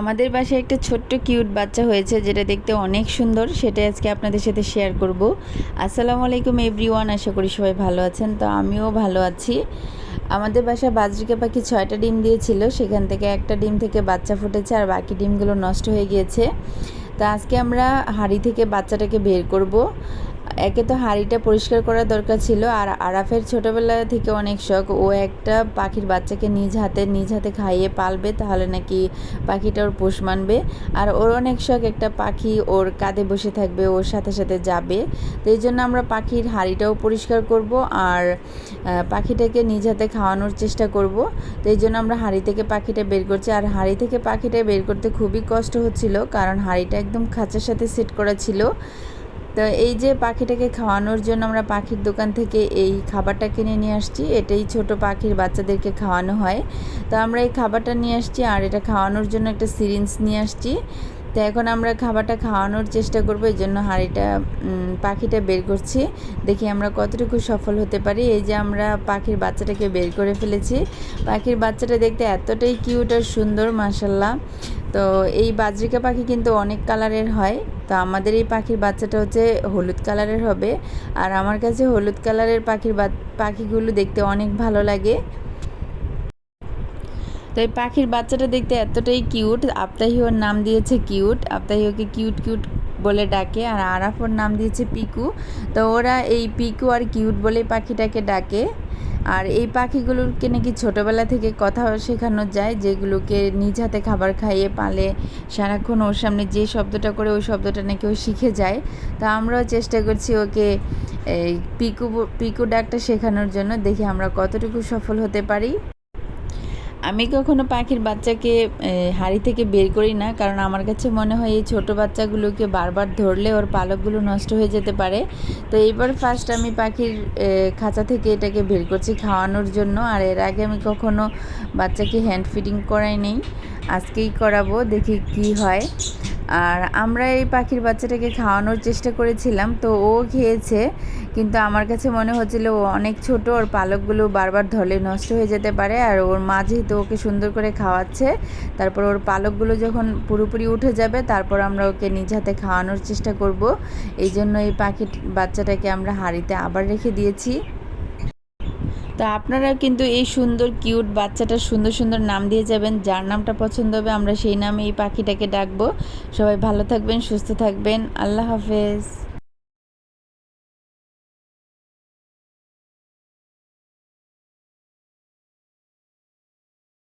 আমাদের বাসায় একটা ছোট্ট কিউট বাচ্চা হয়েছে যেটা দেখতে অনেক সুন্দর সেটা আজকে আপনাদের সাথে শেয়ার করব। আসসালামু আলাইকুম এভরিওয়ান আশা করি সবাই ভালো আছেন। তো আমিও ভালো আছি। আমাদের বাসায় বাজরিকা পাখি ছয়টা ডিম দিয়েছিল, সেখান থেকে একটা ডিম থেকে বাচ্চা ফুটেছে আর বাকি ডিমগুলো নষ্ট হয়ে গিয়েছে। তো আজকে আমরা হাঁড়ি থেকে বাচ্চাটাকে বের করব। একে তো হাঁড়িটা পরিষ্কার করার দরকার ছিল, আর আরাফের ছোটোবেলা থেকে অনেক শখ। ও একটা পাখির বাচ্চাকে নিজ হাতে নিজ হাতে খাইয়ে পালবে, তাহলে নাকি পাখিটা ওর পোষ মানবে। আর ওর অনেক শখ, একটা পাখি ওর কাঁধে বসে থাকবে, ওর সাথে সাথে যাবে। তো এই জন্য আমরা পাখির হাঁড়িটাও পরিষ্কার করব, আর পাখিটাকে নিজ হাতে খাওয়ানোর চেষ্টা করব। তো এই জন্য আমরা হাঁড়ি থেকে পাখিটা বের করছি। আর হাঁড়ি থেকে পাখিটা বের করতে খুবই কষ্ট হচ্ছিল, কারণ হাঁড়িটা একদম খাঁচার সাথে সেট করা ছিল। তো এই যে পাখিটাকে খাওয়ানোর জন্য আমরা পাখির দোকান থেকে এই খাবারটা কিনে নিয়ে আসছি। এটাই ছোট পাখির বাচ্চাদেরকে খাওয়ানো হয়। তো আমরা এই খাবারটা নিয়ে আসছি আর এটা খাওয়ানোর জন্য একটা সিরিঞ্জ নিয়ে আসছি। তো এখন আমরা খাবারটা খাওয়ানোর চেষ্টা করব, এই জন্য হাঁড়িটা পাখিটা বের করছি। দেখি আমরা কতটুকু সফল হতে পারি। এই যে আমরা পাখির বাচ্চাটাকে বের করে ফেলেছি। পাখির বাচ্চাটা দেখতে এতটাই কিউট আর সুন্দর মাসাল্লাহ তো এই বাজরিকা পাখি কিন্তু অনেক কালারের হয়। তো আমাদের এই পাখির বাচ্চাটা হচ্ছে হলুদ কালারের হবে। আর আমার কাছে হলুদ কালারের পাখির পাখিগুলো দেখতে অনেক ভালো লাগে। তো এই পাখির বাচ্চাটা দেখতে এতটাই কিউট। আপতাহি ওর নাম দিয়েছে কিউট। আপতাহি ওকে কিউট কিউট বলে ডাকে। আর আরাফ ওর নাম দিয়েছে পিকু। তো ওরা এই পিকু আর কিউট বলে পাখিটাকে ডাকে। আর এই পাখিগুলোকে নাকি ছোটোবেলা থেকে কথা শেখানো যায়, যেগুলোকে নিজ হাতে খাবার খাইয়ে পালে সারাক্ষণ ওর সামনে যে শব্দটা করে ওই শব্দটা নাকি ও শিখে যায়। তা আমরাও চেষ্টা করছি ওকে এই পিকু পিকু ডাকটা শেখানোর জন্য, দেখি আমরা কতটুকু সফল হতে পারি। আমি কখনো পাখির বাচ্চাকে হাড়ি থেকে বের করি না, কারণ আমার কাছে মনে হয় এই ছোটো বাচ্চাগুলোকে বারবার ধরলে ওর পালকগুলো নষ্ট হয়ে যেতে পারে। তো এইবার ফার্স্ট আমি পাখির খাঁচা থেকে এটাকে বের করছি খাওয়ানোর জন্য, আর এর আগে আমি কখনো বাচ্চাকে হ্যান্ড ফিডিং করাই নেই। আজকেই করাবো, দেখি কি হয়। আর আমরা এই পাখির বাচ্চাটাকে খাওয়ানোর চেষ্টা করেছিলাম, তো ও খেয়েছে। কিন্তু আমার কাছে মনে হচ্ছিল ও অনেক ছোট, ওর পালকগুলো বারবার ধলে নষ্ট হয়ে যেতে পারে, আর ওর মা যেহেতু ওকে সুন্দর করে খাওয়াচ্ছে, তারপর ওর পালকগুলো যখন পুরোপুরি উঠে যাবে, তারপর আমরা ওকে নিজ হাতে খাওয়ানোর চেষ্টা করব। এই জন্য এই পাখির বাচ্চাটাকে আমরা হাঁড়িতে আবার রেখে দিয়েছি। তো আপনারা কিন্তু এই সুন্দর, কিউট বাচ্চাটার সুন্দর সুন্দর নাম দিয়ে যাবেন। যার নামটা পছন্দ হবে, আমরা সেই নামে এই পাখিটাকে ডাকবো। সবাই ভালো থাকবেন, সুস্থ থাকবেন। আল্লাহ হাফেজ।